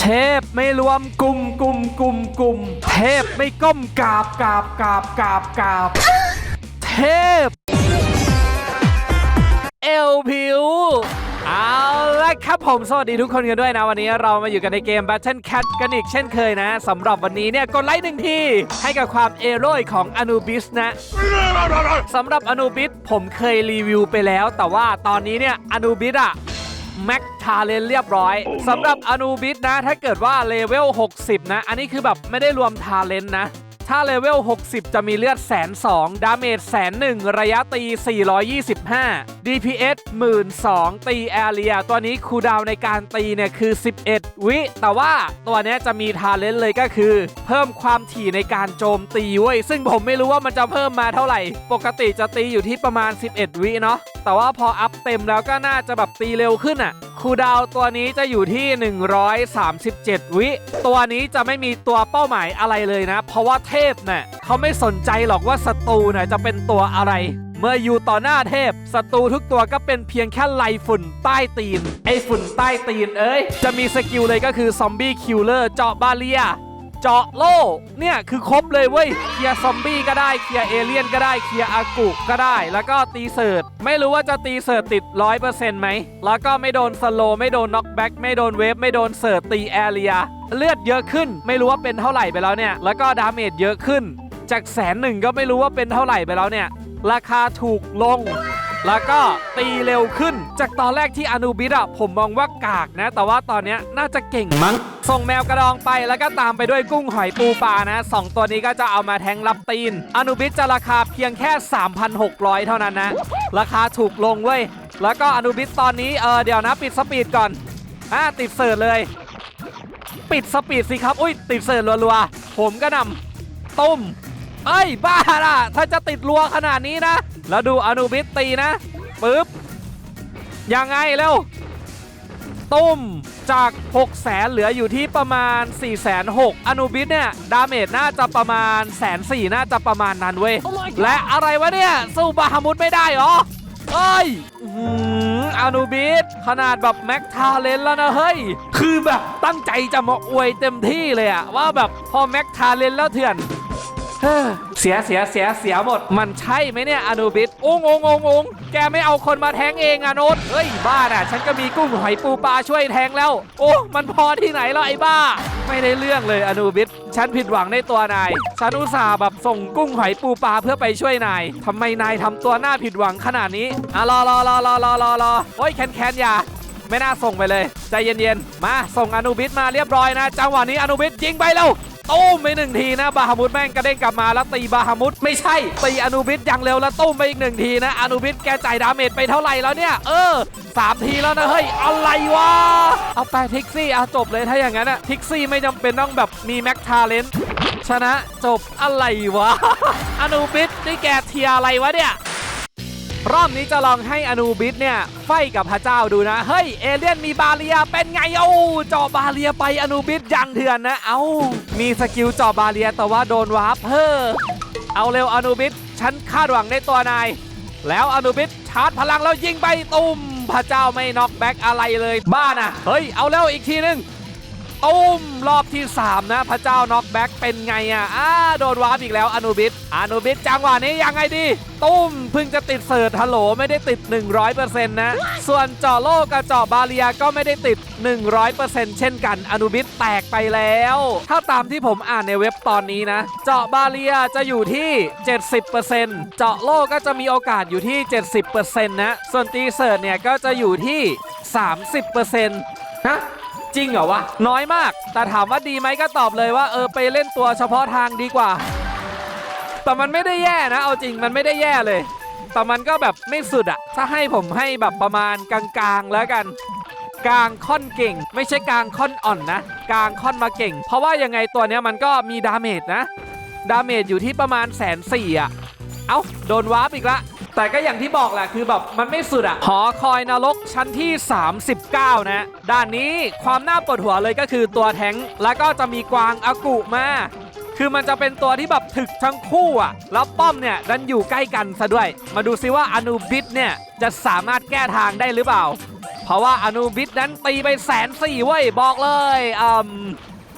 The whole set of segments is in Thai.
เทพไม่รวมกลุ่มกลุ่มกลุ่มกลุ่มเทพไม่ก้มกราบกราบกราบกราบกราบเทพ เอลผิว เอาละครับผมสวัสดีทุกคนกันด้วยนะ วันนี้เรามาอยู่กันในเกม Battle Cat กันอีกเช่นเคยนะสำหรับวันนี้เนี่ยกดไลค์หนึ่งที ให้กับความเอโร่ของอนูบิสนะ สำหรับอนูบิสผมเคยรีวิวไปแล้ว แต่ว่าตอนนี้เนี่ยอนูบิสอะ แม็กทาเลนเรียบร้อยสำหรับอนูบิสนะ ถ้าเกิดว่าเลเวล60 นะ อันนี้คือแบบไม่ได้รวมทาเลนนะ ถ้าเลเวล 60 จะมีเลือดแสนสองดาเมจแสนหนึ่งระยะตี 425 DPS 12,000ตีแอเรียตัวนี้คูดาวในการตีเนี่ยคือ 11 วิ แต่ว่าตัวนี้จะมีทาเลนต์เลยก็คือ เพิ่มความถี่ในการโจมตีเว้ย ซึ่งผมไม่รู้ว่ามันจะเพิ่มมาเท่าไหร่ ปกติจะตีอยู่ที่ประมาณ 11 วิเนาะแต่ว่าพออัพเต็มแล้วก็น่าจะแบบตีเร็วขึ้นอะ่ะ คูดาวตัวนี้จะอยู่ที่ 137 วิ ตัวนี้จะไม่มีตัวเป้าหมายอะไรเลยนะ เพราะว่าเทพเนี่ยเขาไม่สนใจหรอกว่าศัตรูเนี่ยจะเป็นตัวอะไร เมื่ออยู่ต่อหน้าเทพศัตรูทุกตัวก็เป็นเพียงแค่ไลฝุ่นใต้ตีน ไอ้ฝุ่นใต้ตีนเอ้ย จะมีสกิลเลยก็คือซอมบี้คิลเลอร์เจาะบาเลีย เจาะโล่เนี่ยคือครบเลยเว้ยเคลียร์ซอมบี้ก็ได้เคลียร์เอเลี่ยนก็ได้เคลียร์อากุก็ได้ แล้วก็ตีเสิร์ตไม่รู้ว่าจะตีเสิร์ตติด100%ไหมแล้วก็ไม่โดนสโลไม่โดนน็อกแบ็กไม่โดนเวฟไม่โดนเสิร์ตตีแอเรียเลือดเยอะขึ้น ไม่รู้ว่าเป็นเท่าไหร่ไปแล้วเนี่ยแล้วก็ดาเมจเยอะขึ้น จากแสนหนึ่งก็ไม่รู้ว่าเป็นเท่าไหร่ไปแล้วเนี่ยราคาถูกลง แล้วก็ตีเร็วขึ้น จากตอนแรกที่อนูบิสอะผมมองว่ากากนะ แต่ว่าตอนเนี้ยน่าจะเก่งมั้ง ส่งแมวกระดองไปแล้วก็ตามไปด้วยกุ้งหอยปูปลานะสองตัวนี้ก็จะเอามาแทงรับตีน อนูบิสจะราคาเพียงแค่ 3,600 เท่านั้นนะ ราคาถูกลงเว้ย แล้วก็อนูบิสตอนนี้เออเดี๋ยวนะปิดสปีดก่อนอ่าติดเสิร์ชเลย ปิดสปีดสิครับ อุ้ยติดเสิร์ชรัวๆผมก็นำตุ้มเอ้ยบ้าล่ะ ถ้าจะติดรัวขนาดนี้นะ แล้วดูอนุบิสตีนะปึ๊บยังไงเร็วตุ้มจาก 6 0แสนเหลืออยู่ที่ประมาณ 4 6 0 0 0อนุบิสเนี่ย ดาเมจน่าจะประมาณแสนสี่น่าจะประมาณนั้นเว้ย และอะไรวะเนี่ย สู้บาฮามุดไม่ได้เหรอเอ้ยอื้อหืออนุบิสขนาดแบบแม็กทาเลนแล้วนะเฮ้ย คือแบบตั้งใจจะมาอวยเต็มที่เลยอะว่าแบบพอแม็กทาเลนแล้วเถื่อน เสียเสียเสียเสียหมด มันใช่ไหมเนี่ยอนุบิสองงงงงงแกไม่เอาคนมาแทงเองอะโนตเฮ้ยบ้าน่ะ ฉันก็มีกุ้งหอยปูปลาช่วยแทงแล้ว โอ้มันพอที่ไหนแล้วไอ้บ้า ไม่ได้เรื่องเลยอนุบิสฉันผิดหวังในตัวนาย ฉันอุตส่าห์แบบส่งกุ้งหอยปูปลาเพื่อไปช่วยนายทำไมนายทำตัวหน้าผิดหวังขนาดนี้อะรอรอรอรอรอรอรอโอ้ยแคนแคนอย่าไม่น่าส่งไปเลย ใจเย็นๆ มาส่งอนุบิสมาเรียบร้อยนะ จังหวะนี้อนุบิสยิงไปแล้ว ตุ้มไปหนึ่งทีนะบาฮามุดแม่งกระเด้งกลับมาแล้วตีบาฮามุดไม่ใช่ตีอนุบิสอย่างเร็วแล้วตุ้มไปอีกหนึ่งทีนะอนุบิสแกจ่ายดาเมจไปเท่าไหร่แล้วเนี่ยเออสามทีแล้วนะเฮ้ยอะไรวะเอาไปทิกซี่เอาจบเลยถ้าอย่างนั้นอะทิกซี่ไม่จำเป็นต้องแบบมีแม็กทาเลนชนะจบอะไรวะอนุบิสนี่แกเทียอะไรวะเนี่ย รอบนี้จะลองให้อนูบิสเนี่ยไฟกับพระเจ้าดูนะ เฮ้ย เอเลี่ยนมีบาเลียเป็นไงเอ้าเจาะบาเลียไปอนูบิสยังเถื่อนนะ เอ้ามีสกิลเจาะบาเลียแต่ว่าโดนวาร์ปเฮ้อเอาเร็วอนูบิสฉันคาดหวังในตัวนายแล้วอนูบิสชาร์จพลังแล้วยิงไปตุ่มพระเจ้าไม่น็อกแบ็กอะไรเลยบ้านะเฮ้ยเอาเร็วอีกทีนึง ตุ้มรอบที่ 3 นะ พระเจ้าน็อกแบ็กเป็นไงอะอ่าโดนวาร์ปอีกแล้วอนุบิสอนุบิสจังหวะนี้ยังไงดี ตุ้มเพิ่งจะติดเสิร์ชฮัลโหลไม่ได้ติด 100%นะ ส่วนเจาะโลกกับเจาะบาเลียก็ไม่ได้ติด 100%เช่นกันอนุบิสแตกไปแล้ว ถ้าตามที่ผมอ่านในเว็บตอนนี้นะ เจาะบาเลียจะอยู่ที่ 70%เจาะโลกก็จะมีโอกาสอยู่ที่ 70%นะส่วนตีเสิร์ชเนี่ยก็จะอยู่ที่ 30%ฮะ จริงเหรอวะ น้อยมาก แต่ถามว่าดีไหมก็ตอบเลยว่าเออไปเล่นตัวเฉพาะทางดีกว่า แต่มันไม่ได้แย่นะ เอาจริงมันไม่ได้แย่เลย แต่มันก็แบบไม่สุดอะถ้าให้ผมให้แบบประมาณกลางๆแล้วกันกลางค่อนเก่ง ไม่ใช่กลางค่อนอ่อนนะกลางค่อนมาเก่ง เพราะว่ายังไงตัวเนี้ยมันก็มีดาเมจนะ ดาเมจอยู่ที่ประมาณแสนสี่อะ เอ้า โดนวาร์ปอีกละ แต่ก็อย่างที่บอกแหละคือแบบมันไม่สุดอะหอคอยนรกชั้นที่ 39 นะ ด้านนี้ความน่าปวดหัวเลยก็คือตัวแท้งแล้วก็จะมีกวางอากุมาคือมันจะเป็นตัวที่แบบถึกทั้งคู่อะ แล้วป้อมเนี่ยดันอยู่ใกล้กันซะด้วย มาดูซิว่าอนูบิสเนี่ยจะสามารถแก้ทางได้หรือเปล่า เพราะว่าอนูบิสนั้นตีไปแสนสี่เว้ยบอกเลยอืม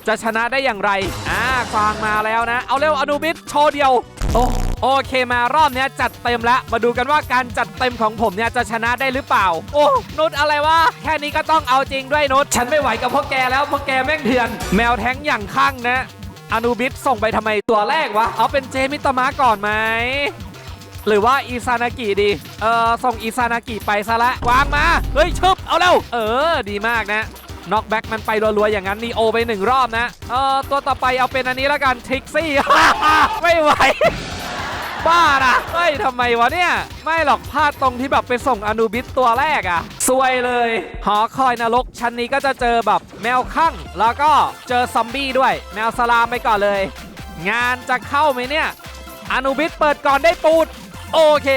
จะชนะได้อย่างไร อ่ากวางมาแล้วนะ เอาเร็วอนูบิสโชว์เดียว โอ้ โอเคมารอบนี้จัดเต็มแล้วมาดูกันว่าการจัดเต็มของผมเนี่ยจะชนะได้หรือเปล่า โอ้นุชอะไรวะแค่นี้ก็ต้องเอาจริงด้วยนุชฉันไม่ไหวกับพวกแกแล้วพวกแกแม่งเถื่อน แมวแท้งอย่างข้างนะอนูบิสส่งไปทำไมตัวแรกวะเอาเป็นเจมิตมะก่อนไหมหรือว่าอีซานากิดี เออส่งอีซานากิไปซะละวางมา เฮ้ยชึบเอาเร็วเออ ดีมากนะน็อกแบ็กมันไปรัวๆอย่างนั้นนีโอไปหนึ่งรอบนะ เออตัวต่อไปเอาเป็นอันนี้แล้วกันทิกซี่ ไม่ไหว บ้านะเฮ้ยทำไมวะเนี่ย ไม่หรอกพลาดตรงที่แบบไปส่งอนูบิสตัวแรกอะซวยเลย หอคอยนรกชั้นนี้ก็จะเจอแบบแมวข้างแล้วก็เจอซอมบี้ด้วย แมวสลามไปก่อนเลย งานจะเข้าไหมเนี่ย อนุบิสเปิดก่อนได้ปูดโอเค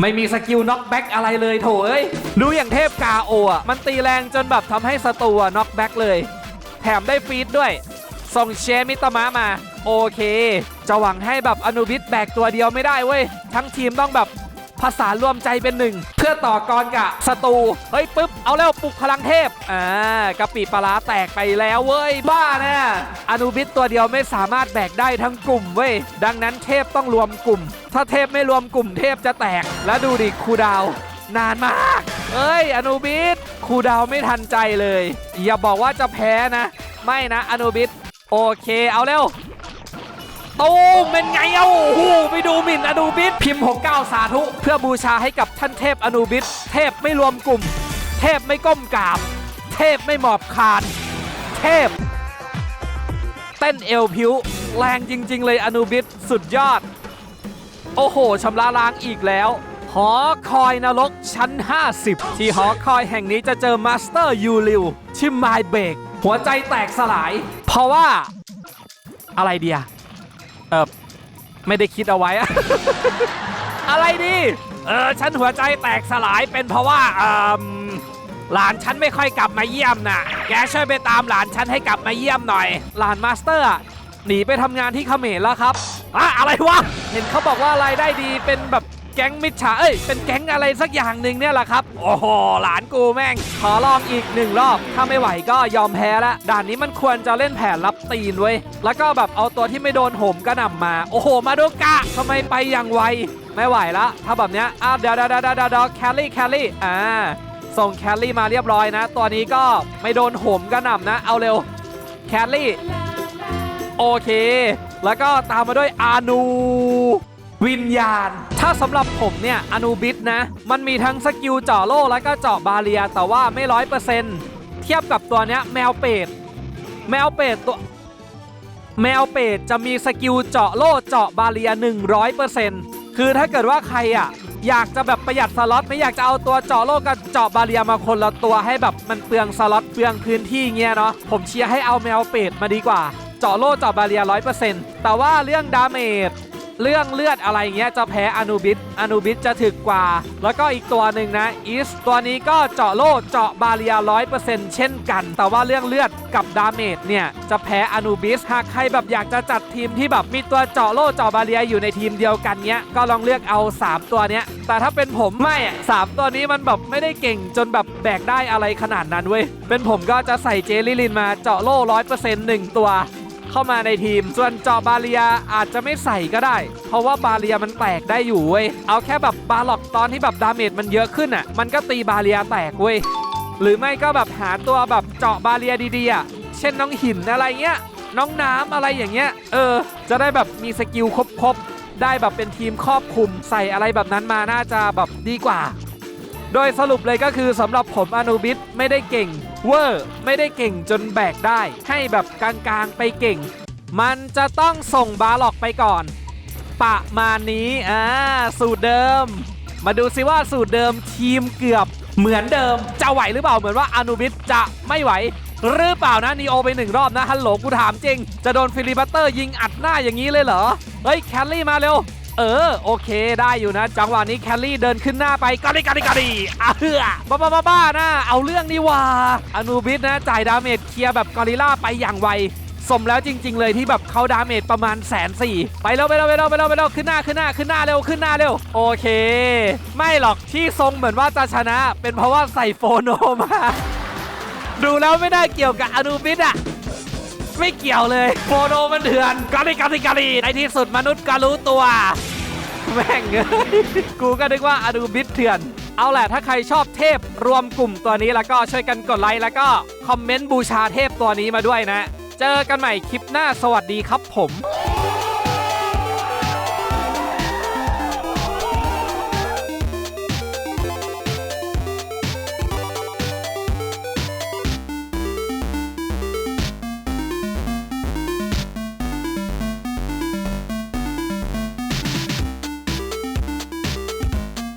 ไม่มีสกิลน็อกแบ็กอะไรเลยโถเอ้ย ดูอย่างเทพกาโออะ มันตีแรงจนแบบทำให้ศัตรูน็อกแบ็กเลย แถมได้ฟีดด้วย ส่งเชมิตมะมา โอเค จะหวังให้แบบอนุบิสแบกตัวเดียวไม่ได้เว้ย ทั้งทีมต้องแบบภาษานรวมใจเป็นหนึ่ง เพื่อต่อกรกับศัตรูเฮ้ยปุ๊บ เอาแล้วปลุกพลังเทพอ่ากะปิปลาแตกไปแล้วเว้ย บ้านะอนุบิสตัวเดียวไม่สามารถแบกได้ทั้งกลุ่มเว้ย ดังนั้นเทพต้องรวมกลุ่ม ถ้าเทพไม่รวมกลุ่มเทพจะแตก แล้วดูดิครูดาว นานมากเอ้ย อนุบิสครูดาวไม่ทันใจเลย อย่าบอกว่าจะแพ้นะ ไม่นะอนุบิสโอเคเอาเร็ว ตูมเป็นไงเอ้าโอ้โหไปดูหมิ่นอนูบิสพิมพ์ 69 สาธุ เพื่อบูชาให้กับท่านเทพอนูบิสเทพไม่รวมกลุ่ม เทพไม่ก้มกราบ เทพไม่หมอบคาน เทพ เต้นเอวพิวแรงจริง ๆ เลยอนูบิสสุดยอด โอ้โหชำระล้างอีกแล้วหอคอยนรกชั้น 50 ที่หอคอยแห่งนี้จะเจอมาสเตอร์ยูริวชื่อไมเบกหัวใจแตกสลาย เพราะว่าอะไรเดีย เออไม่ได้คิดเอาไว้อะอะไรดีเออฉันหัวใจแตกสลายเป็นเพราะว่าเออหลานฉันไม่ค่อยกลับมาเยี่ยมน่ะ แกช่วยไปตามหลานฉันให้กลับมาเยี่ยมหน่อย หลานมาสเตอร์หนีไปทำงานที่เขมรแล้วครับอะอะไรวะ เห็นเขาบอกว่ารายได้ดีเป็นแบบ แก๊งมิจฉาเอ้ยเป็นแก๊งอะไรสักอย่างหนึ่งเนี่ยแหละครับ โอ้โหหลานกูแม่ง ขอลองอีกหนึ่งรอบ ถ้าไม่ไหวก็ยอมแพ้ละด่านนี้มันควรจะเล่นแผนรับตีนเว้ยแล้วก็แบบเอาตัวที่ไม่โดนโหมกระหน่ำมา โอ้โห มาดูกะทำไมไปอย่างไวไม่ไหวละถ้าแบบเนี้ยอะเดี๋ยวเดี๋ยวเดี๋ยวเดี๋ยวแคลรี่แคลรี่อ่าส่งแคลรี่มาเรียบร้อยนะ ตัวนี้ก็ไม่โดนโหมกระหน่ำนะ เอาเร็วแคลรี่โอเค แล้วก็ตามมาด้วยอานู วิญญาณ ถ้าสำหรับผมเนี่ยอนูบิสนะ มันมีทั้งสกิลเจาะโล่แล้วก็เจาะบาเรีย แต่ว่าไม่ร้อยเปอร์เซ็นต์เทียบกับตัวเนี้ยแมวเป็ดแมวเป็ดตัวแมวเป็ดจะมีสกิลเจาะโล่เจาะบาเรีย 100%คือถ้าเกิดว่าใครอะอยากจะแบบประหยัดสล็อตไม่อยากจะเอาตัวเจาะโล่กับเจาะบาเรียมาคนละตัวให้แบบมันเปลืองสล็อตเปลืองพื้นที่เงี้ยเนาะผมเชียร์ให้เอาแมวเป็ดมาดีกว่า เจาะโล่เจาะบาเรีย 100%แต่ว่าเรื่องดาเมจ เรื่องเลือดอะไรเงี้ยจะแพ้อนูบิสอนูบิสจะถึกกว่า แล้วก็อีกตัวหนึ่งนะอีสตัวนี้ก็เจาะโล่เจาะบาเรียร้อยเปอร์เซ็นต์เช่นกัน แต่ว่าเรื่องเลือดกับดาเมจเนี่ยจะแพ้อนูบิสหากใครแบบอยากจะจัดทีมที่แบบมีตัวเจาะโล่เจาะบาเรียอยู่ในทีมเดียวกันเนี้ยก็ลองเลือกเอา 3 ตัวเนี้ยแต่ถ้าเป็นผมไม่สามตัวนี้มันแบบไม่ได้เก่งจนแบบแบกได้อะไรขนาดนั้นเว้ยเป็นผมก็จะใส่เจลิลินมาเจาะโล่ร้อยเปอร์เซ็นต์หนึ่งตัว เข้ามาในทีม ส่วนเจาะบาเรียอาจจะไม่ใส่ก็ได้ เพราะว่าบาเรียมันแตกได้อยู่เว้ยเอาแค่แบบบาล็อกตอนที่แบบดาเมจมันเยอะขึ้นอะมันก็ตีบาเรียแตกเว้ยหรือไม่ก็แบบหาตัวแบบเจาะบาเรียดีๆอะเช่นน้องหินอะไรเงี้ยน้องน้ำอะไรอย่างเงี้ย เออ จะได้แบบมีสกิลครบๆ ได้แบบเป็นทีมครอบคลุมใส่อะไรแบบนั้นมาน่าจะแบบดีกว่า โดยสรุปเลยก็คือสำหรับผมอนุบิสไม่ได้เก่ง เวอร์ไม่ได้เก่งจนแบกได้ ให้แบบกลางๆไปเก่ง มันจะต้องส่งบาล็อกไปก่อน ประมาณนี้อ่าสูตรเดิม มาดูซิว่าสูตรเดิมทีมเกือบเหมือนเดิม จะไหวหรือเปล่าเหมือนว่าอนุบิสจะไม่ไหวหรือเปล่านะนีโอไปหนึ่งรอบนะฮัลโหลกูถามจริง จะโดนฟิลิปบัตเตอร์ยิงอัดหน้าอย่างนี้เลยเหรอ เฮ้ย แคลรี่มาเร็ว เออ โอเคได้อยู่นะ จังหวะนี้แคลรี่เดินขึ้นหน้าไปกาดิกาดิกาดิอะเฮือบ้าบ้าบ้าบ้านะ เอาเรื่องนี่ว่าอนูบิสนะ จ่ายดาเมจเคลียร์แบบกอริลล่าไปอย่างไวสมแล้วจริง ๆ เลยที่แบบเขาดาเมจประมาณแสนสี่ไปแล้วไปแล้วไปแล้วไปแล้วไปแล้วขึ้นหน้าขึ้นหน้าขึ้นหน้าเร็วขึ้นหน้าเร็วโอเค ไม่หรอกที่ทรงเหมือนว่าจะชนะ เป็นเพราะว่าใส่โฟโนมา ดูแล้วไม่น่าเกี่ยวกับอนูบิสอะ ไม่เกี่ยวเลยโฟโนมันเถื่อนกาลิกาลิกาลีในที่สุดมนุษย์ก็รู้ตัว แม่งเอ้ยกูก็นึกว่าอดูบิดเถื่อน เอาแหละถ้าใครชอบเทพรวมกลุ่มตัวนี้แล้วก็ช่วยกันกดไลค์แล้วก็คอมเมนต์บูชาเทพตัวนี้มาด้วยนะ เจอกันใหม่คลิปหน้าสวัสดีครับผม